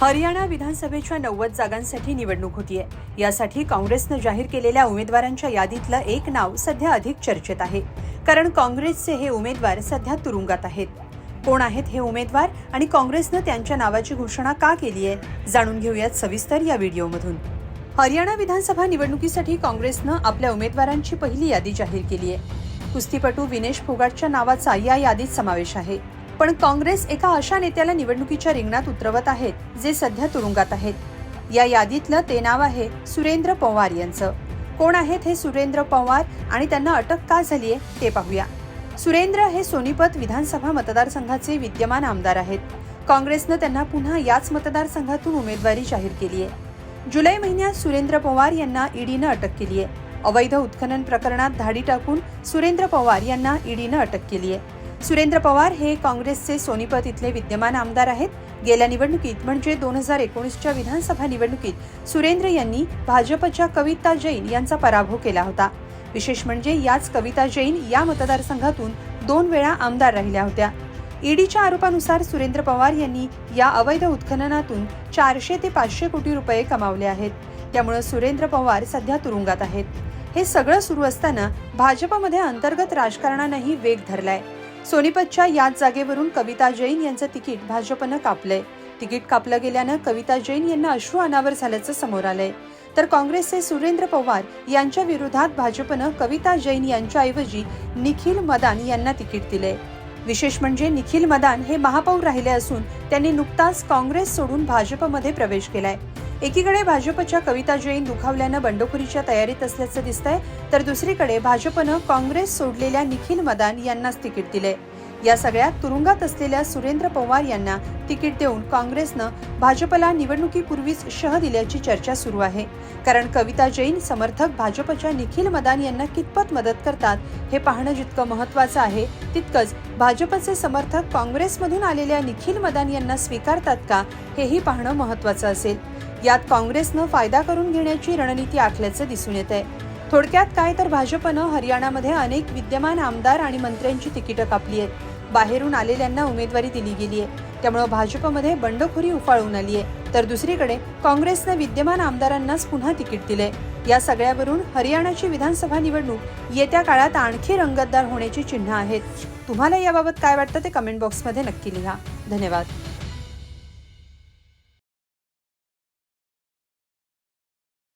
हरियाणा विधानसभेच्या नव्वद जागांसाठी निवडणूक होतीये. यासाठी काँग्रेसनं जाहीर केलेल्या उमेदवारांच्या यादीतलं एक नाव सध्या अधिक चर्चेत आहे. कारण काँग्रेसचे हे उमेदवार सध्या तुरुंगात आहेत. कोण आहेत हे उमेदवार आणि काँग्रेसनं त्यांच्या नावाची घोषणा का केली आहे जाणून घेऊयात सविस्तर या व्हिडिओमधून. हरियाणा विधानसभा निवडणुकीसाठी काँग्रेसनं आपल्या उमेदवारांची पहिली यादी जाहीर केली आहे कुस्तीपटू विनेश फोगाटच्या नावाचा या यादीत समावेश आहे. पण काँग्रेस एका अशा नेत्याला निवडणुकीच्या रिंगणात उतरवत आहेत जे सध्या तुरुंगात आहेत. या यादीतलं ते नाव आहे सुरेंद्र पवार यांचं. कोण आहेत हे सुरेंद्र पवार आणि त्यांना अटक का झालीय ते पाहूया. सुरेंद्र हे सोनीपत विधानसभा मतदारसंघाचे विद्यमान आमदार आहेत. काँग्रेसनं त्यांना पुन्हा याच मतदारसंघातून उमेदवारी जाहीर केली आहे जुलै महिन्यात सुरेंद्र पवार यांना ईडीनं अटक केली आहे अवैध उत्खनन प्रकरणात धाडी टाकून सुरेंद्र पवार यांना ईडीनं अटक केली आहे सुरेंद्र पवार हे काँग्रेसचे सोनीपत इथले विद्यमान आमदार आहेत. गेल्या निवडणुकीत म्हणजे दोन हजार एकोणीसच्या विधानसभा निवडणुकीत सुरेंद्र यांनी भाजपच्या कविता जैन यांचा पराभव केला होता. विशेष म्हणजे याच कविता जैन या मतदारसंघातून दोन वेळा आमदार राहिल्या होत्या. ईडीच्या आरोपानुसार सुरेंद्र पवार यांनी या अवैध उत्खननातून चारशे ते पाचशे कोटी रुपये कमावले आहेत. त्यामुळे सुरेंद्र पवार सध्या तुरुंगात आहेत. हे सगळं सुरू असताना भाजपमध्ये अंतर्गत राजकारणानंही वेग धरलाय. सोनीपतच्या याच जागेवरून कविता जैन यांचं तिकीट भाजपनं कापलंय. तिकीट कापलं गेल्यानं कविता जैन यांना अश्रू अनावर झाल्याचं समोर आलंय. तर काँग्रेसचे सुरेंद्र पवार यांच्या विरोधात भाजपनं कविता जैन यांच्याऐवजी निखिल मदान यांना तिकीट दिलंय. विशेष म्हणजे निखिल मदान हे महापौर राहिले असून त्यांनी नुकताच काँग्रेस सोडून भाजपमध्ये प्रवेश केलाय. एकीकडे भाजपच्या कविता जैन दुखावल्यानं बंडखोरीच्या तयारीत असल्याचं दिसतंय तर दुसरीकडे भाजपनं काँग्रेस सोडलेल्या निखिल मदान यांनाच तिकीट दिलंय. या सगळ्यात तुरुंगात असलेल्या सुरेंद्र पवार यांना तिकीट देऊन काँग्रेसनं भाजपला निवडणुकीपूर्वीच शह दिल्याची चर्चा सुरू आहे. कारण कविता जैन समर्थक भाजपच्या निखिल मदान यांना कितपत मदत करतात हे पाहणं जितकं महत्वाचं आहे तितकंच भाजपचे समर्थक काँग्रेसमधून आलेल्या निखिल मदान यांना स्वीकारतात का हेही पाहणं महत्वाचं असेल. यात काँग्रेसनं फायदा करून घेण्याची रणनीती आखल्याचं दिसून येत आहे थोडक्यात काय तर भाजपनं हरियाणामध्ये अनेक विद्यमान आमदार आणि मंत्र्यांची तिकीटं कापली आहेत. बाहेरून आलेल्यांना उमेदवारी दिली गेली आहे. त्यामुळे भाजपमध्ये बंडखोरी उफाळून आली आहे. तर दुसरीकडे काँग्रेसनं विद्यमान आमदारांनाच पुन्हा तिकीट दिले या सगळ्यावरून हरियाणाची विधानसभा निवडणूक येत्या काळात आणखी रंगतदार होण्याची चिन्ह आहेत. तुम्हाला याबाबत काय वाटतं ते कमेंट बॉक्समध्ये नक्की लिहा. धन्यवाद.